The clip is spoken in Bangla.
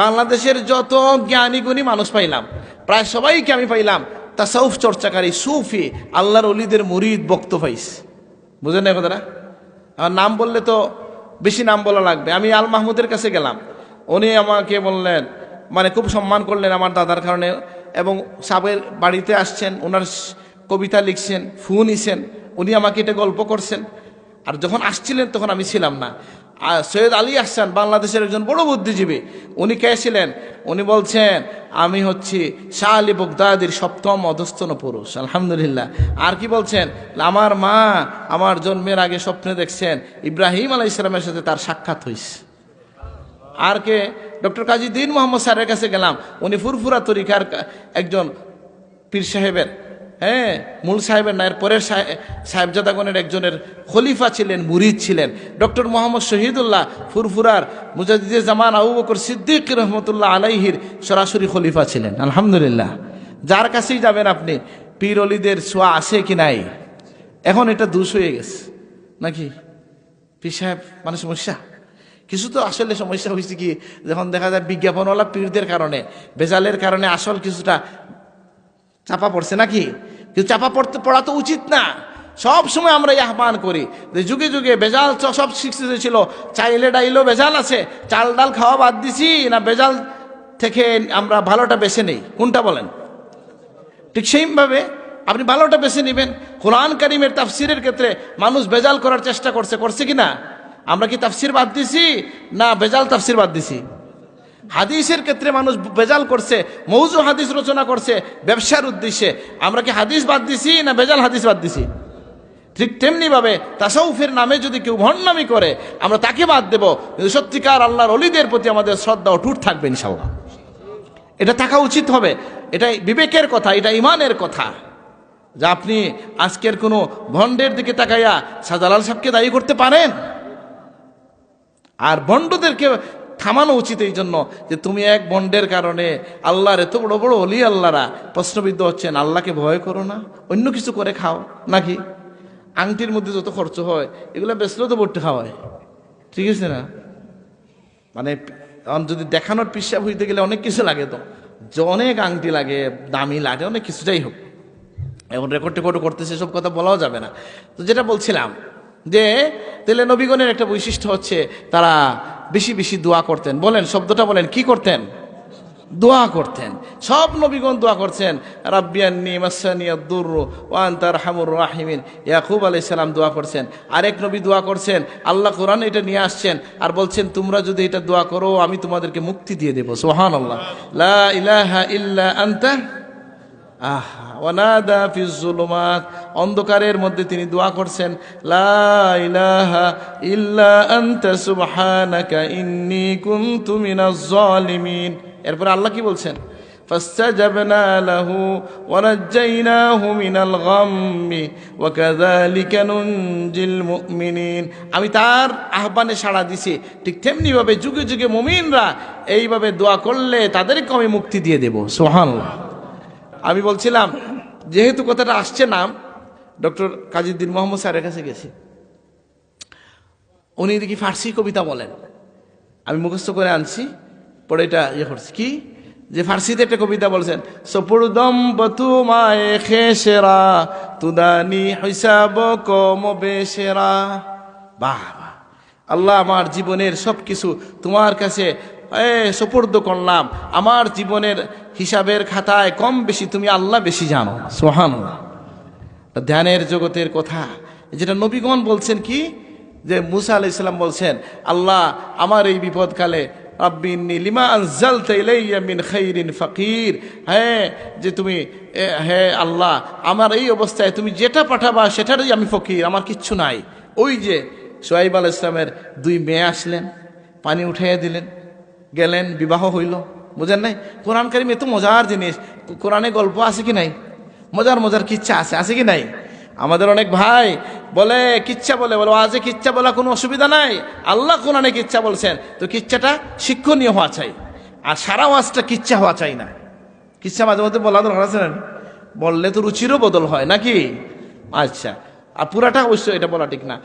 বাংলাদেশের যত জ্ঞানী গুণী মানুষ পাইলাম, প্রায় সবাইকে আমি পাইলাম, তাসাউফ চর্চাকারী, সুফি, আল্লাহর অলিদের মুরিদ বক্ত পাইস বুঝেন না কথাটা? আর নাম বললে তো বেশি নাম বলা লাগবে। আমি আল মাহমুদের কাছে গেলাম। উনি আমাকে বললেন মানে খুব সম্মান করলেন আমার দাদার কারণে এবং সাবের বাড়িতে আসছেন ওনার কবিতা লিখছেন, ফু নিছেন, উনি আমাকে এটা গল্প করছেন। আর যখন আসছিলেন তখন আমি ছিলাম না। সৈয়দ আলী আহসান বাংলাদেশের একজন বড় বুদ্ধিজীবী, উনি কে ছিলেন? উনি বলছেন, আমি হচ্ছি শাহ আলী বগদাদির সপ্তম অধস্তন পুরুষ। আলহামদুলিল্লাহ। আর কি বলছেন? আমার মা আমার জন্মের আগে স্বপ্নে দেখছেন, ইব্রাহিম আলাই ইসলামের সাথে তার সাক্ষাৎ হয়েছে আর কে? ডক্টর কাজী দিন মোহাম্মদ স্যারের কাছে গেলাম। উনি ফুরফুরা তরিকার একজন পীর সাহেবের হ্যাঁ মূল সাহেবের না পরের সাহে- সাহেবজাদাগণের একজনের খলিফা ছিলেন, মুরিদ ছিলেন। ডক্টর মোহাম্মদ শহীদুল্লাহ ফুরফুরার মুজাদ্দিদে জামান আবু বকর সিদ্দিক রহমতুল্লাহ আলাইহির সরাসরি খলিফা ছিলেন। আলহামদুলিল্লাহ। যার কাছেই যাবেন আপনি, পীর অলিদের ছোঁয়া আছে কি নাই? এখন এটা দুষ হয়ে গেছে। নাকি? পীর সাহেব মানে সমস্যা? কিছু তো আসলে সমস্যা হয়েছে কি, যখন দেখা যায় বিজ্ঞাপনওয়ালা পীরদের কারণে বেজালের কারণে আসল কিছুটা চাপা পড়ছে নাকি? কিন্তু চাপা পড়তে পড়া তো উচিত না। সব সময় আমরা এই আহ্বান করি যে যুগে যুগে বেজাল সব শিক্ষিত ছিল। চাইলে ডাইলেও বেজাল আছে। চাল ডাল খাওয়া বাদ দিছি না বেজাল থেকে আমরা ভালোটা বেছে নেই। কোনটা বলেন? ঠিক সেইভাবে আপনি ভালোটা বেছে নেবেন। কোরআন করিমের তাফসিরের ক্ষেত্রে মানুষ বেজাল করার চেষ্টা করছে। করছে কি না? আমরা কি তাফসির বাদ দিছি না বেজাল তাফসির বাদ দিছি? হাদিসের ক্ষেত্রে মানুষ বেজাল করছে, মৌজু হাদিস রচনা করছে, ব্যবসার উদ্দেশ্যে। আমরা কি হাদিস বাদ দিছি না বেজাল হাদিস বাদ দিছি? ঠিক তেমনিভাবে তাসাউফের নামে যদি কেউ ভণ্ডামি করে, আমরা তাকে বাদ দেব। কিন্তু সত্যিকার আল্লাহর অলিদের প্রতি আমাদের শ্রদ্ধা অটুট থাকবে ইনশাল্লাহ এটা থাকা উচিত হবে। এটা বিবেকের কথা, এটা ইমানের কথা। যা আপনি আজকের কোনো ভণ্ডের দিকে তাকাইয়া সাজালাল সাহেবকে দায়ী করতে পারেন? আর বন্ডদেরকে থামানো উচিত এই জন্য যে তুমি এক বন্ডের কারণে আল্লাহর এত বড় বড় অলি আল্লাহরা প্রশ্নবিদ্ধ হচ্ছেন, আল্লাহকে ভয় করো না, অন্য কিছু করে খাও, নাকি? আংটির মধ্যে যত খরচ হয়, এগুলো বেচলেও তো বট্টে খাওয়ায়। ঠিক আছে না? মানে যদি দেখানোর পিসাব হইতে গেলে অনেক কিছু লাগে তো। অনেক আংটি লাগে, দামি লাগে, অনেক কিছু, যাই হোক। এখন রেকর্ড টেকর্ড করতেছে সব কথা বলাও যাবে না। তো যেটা বলছিলাম, যে তেলে নবীগণের একটা বৈশিষ্ট্য হচ্ছে, তারা বেশি বেশি দোয়া করতেন। বলেন, শব্দটা বলেন, কি করতেন? দোয়া করতেন। সব নবীগণ দোয়া করছেন রাব্বিয়ান্নি হামুর রাহিমিন। ইয়াকুব আলাইহিস সালাম দোয়া করছেন। আরেক নবী দোয়া করছেন, আল্লাহ কোরআন এটা নিয়ে আসছেন। আর বলছেন, তোমরা যদি এটা দোয়া করো, আমি তোমাদেরকে মুক্তি দিয়ে দেবো। সুবহানাল্লাহ। লা ইলাহা ইল্লা আহা ওয়ানাদা ফিজ জুলুমাত অন্ধকারের মধ্যে তিনি দোয়া করছেন লা ইলাহা ইল্লা আনতা সুবহানাকা ইন্নী কুনতু মিনাজ জালিমিন এরপর আল্লাহ কি বলছেন فاستجبنا له ونجيناه من الغم وكذلك ننجي المؤمنين আমি তার আহ্বানে সাড়া দিছি ঠিক তেমনিভাবে যুগে যুগে মুমিনরা এইভাবে দোয়া করলে তাদেরকে আমি মুক্তি দিয়ে দেব সুবহানাল্লাহ আমি বলছিলাম যেহেতু কথাটা আসছে নাম ডক্টর কাজীদ্দিন মোহাম্মদ স্যারের কাছে গেছি। উনি দেখি ফার্সি কবিতা বলেন। আমি মুখস্থ করে আনছি, পরে এটা ইয়ে করছি। কি? যে ফার্সিতে একটা কবিতা বলছেন সপুরদম বতু মায়ে খেসেরা, তুদানি হিসাব কম বেসেরা। বাহ আল্লাহ আমার জীবনের সব কিছু তোমার কাছে, এ, সুপর্দ করলাম। আমার জীবনের হিসাবের খাতায় কম বেশি তুমি আল্লাহ বেশি জানো। সোহান ধ্যানের জগতের কথা। যেটা নবীগণ বলছেন কি? যে মুসা আলাই ইসলাম বলছেন, আল্লাহ, আমার এই বিপদকালে রব্বিন্নি লিমা ইলাইয়া মিন খাইরিন ফাকির। হ্যাঁ যে তুমি হ্যাঁ আল্লাহ, আমার এই অবস্থায় তুমি যেটা পাঠাবা সেটারই আমি ফকির, আমার কিচ্ছু নাই। ওই যে সোহাইব আল ইসলামের দুই মেয়ে আসলেন, পানি উঠাইয়া দিলেন, গেলেন, বিবাহ হইল। বুঝেন নাই? কোরআন কারিম এত মজার জিনিস কোরআনে গল্প আছে কি নাই? মজার মজার কিচ্ছা আছে আছে কি নাই? আমাদের অনেক ভাই বলে, কিচ্ছা বলে, বলো আজে কিচ্ছা বলা কোনো অসুবিধা নাই। আল্লাহ কোন অনেক ইচ্ছা বলছেন। তো কিচ্ছাটা শিক্ষণীয় হওয়া চাই। আর সারা ওয়াজটা কিচ্ছা হওয়া চাই না। কিচ্ছা মাঝে মধ্যে বলা দরকার আছে বললে তো রুচিরও বদল হয়, নাকি? আচ্ছা। আর পুরাটা অবশ্যই এটা বলা ঠিক না।